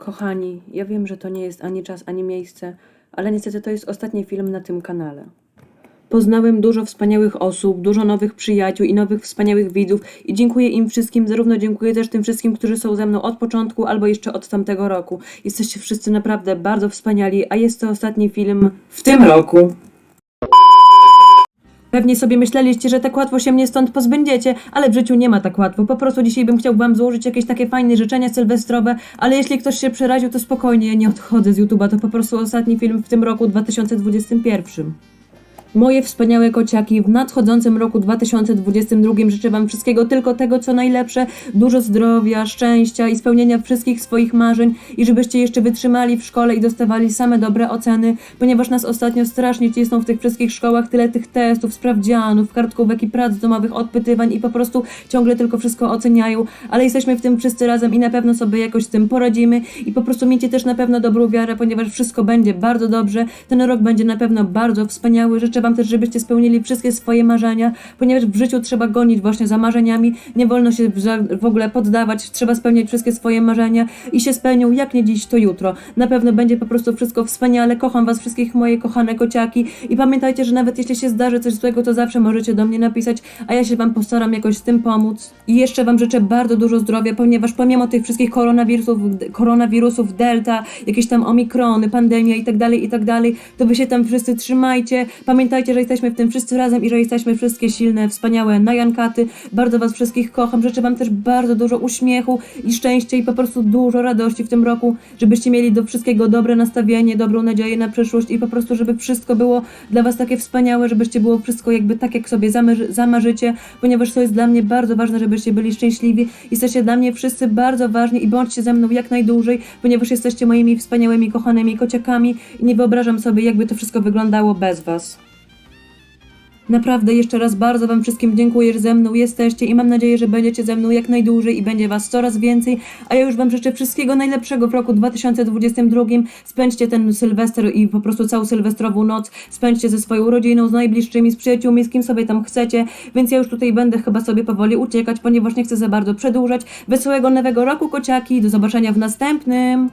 Kochani, ja wiem, że to nie jest ani czas, ani miejsce, ale niestety to jest ostatni film na tym kanale. Poznałem dużo wspaniałych osób, dużo nowych przyjaciół i nowych wspaniałych widzów i dziękuję im wszystkim, zarówno dziękuję też tym wszystkim, którzy są ze mną od początku albo jeszcze od tamtego roku. Jesteście wszyscy naprawdę bardzo wspaniali, a jest to ostatni film w tym roku. Pewnie sobie myśleliście, że tak łatwo się mnie stąd pozbędziecie, ale w życiu nie ma tak łatwo. Po prostu dzisiaj bym chciał wam złożyć jakieś takie fajne życzenia sylwestrowe, ale jeśli ktoś się przeraził, to spokojnie, ja nie odchodzę z YouTube'a, to po prostu ostatni film w tym roku 2021. Moje wspaniałe kociaki, w nadchodzącym roku 2022 życzę Wam wszystkiego tylko tego, co najlepsze, dużo zdrowia, szczęścia i spełnienia wszystkich swoich marzeń i żebyście jeszcze wytrzymali w szkole i dostawali same dobre oceny, ponieważ nas ostatnio strasznie cisną w tych wszystkich szkołach tyle tych testów, sprawdzianów, kartkówek i prac domowych, odpytywań i po prostu ciągle tylko wszystko oceniają, ale jesteśmy w tym wszyscy razem i na pewno sobie jakoś z tym poradzimy i po prostu miejcie też na pewno dobrą wiarę, ponieważ wszystko będzie bardzo dobrze, ten rok będzie na pewno bardzo wspaniały, życzę Wam też, żebyście spełnili wszystkie swoje marzenia, ponieważ w życiu trzeba gonić właśnie za marzeniami, nie wolno się w ogóle poddawać, trzeba spełniać wszystkie swoje marzenia i się spełnią, jak nie dziś, to jutro. Na pewno będzie po prostu wszystko wspaniale, kocham Was wszystkich, moje kochane kociaki i pamiętajcie, że nawet jeśli się zdarzy coś złego, to zawsze możecie do mnie napisać, a ja się Wam postaram jakoś z tym pomóc. I jeszcze Wam życzę bardzo dużo zdrowia, ponieważ pomimo tych wszystkich koronawirusów, koronawirusów delta, jakieś tam omikrony, pandemia i tak dalej, i tak dalej, to Wy się tam wszyscy trzymajcie. Pamiętajcie, że jesteśmy w tym wszyscy razem i że jesteśmy wszystkie silne, wspaniałe najankaty. Bardzo Was wszystkich kocham. Życzę Wam też bardzo dużo uśmiechu i szczęścia i po prostu dużo radości w tym roku, żebyście mieli do wszystkiego dobre nastawienie, dobrą nadzieję na przyszłość i po prostu, żeby wszystko było dla Was takie wspaniałe, żebyście było wszystko jakby tak, jak sobie zamarzycie, ponieważ to jest dla mnie bardzo ważne, żebyście byli szczęśliwi. Jesteście dla mnie wszyscy bardzo ważni i bądźcie ze mną jak najdłużej, ponieważ jesteście moimi wspaniałymi, kochanymi kociakami i nie wyobrażam sobie, jakby to wszystko wyglądało bez Was. Naprawdę jeszcze raz bardzo Wam wszystkim dziękuję, że ze mną jesteście i mam nadzieję, że będziecie ze mną jak najdłużej i będzie Was coraz więcej. A ja już Wam życzę wszystkiego najlepszego w roku 2022. Spędźcie ten Sylwester i po prostu całą sylwestrową noc. Spędźcie ze swoją rodziną, z najbliższymi, z przyjaciółmi, z kim sobie tam chcecie. Więc ja już tutaj będę chyba sobie powoli uciekać, ponieważ nie chcę za bardzo przedłużać. Wesołego nowego roku, kociaki. Do zobaczenia w następnym.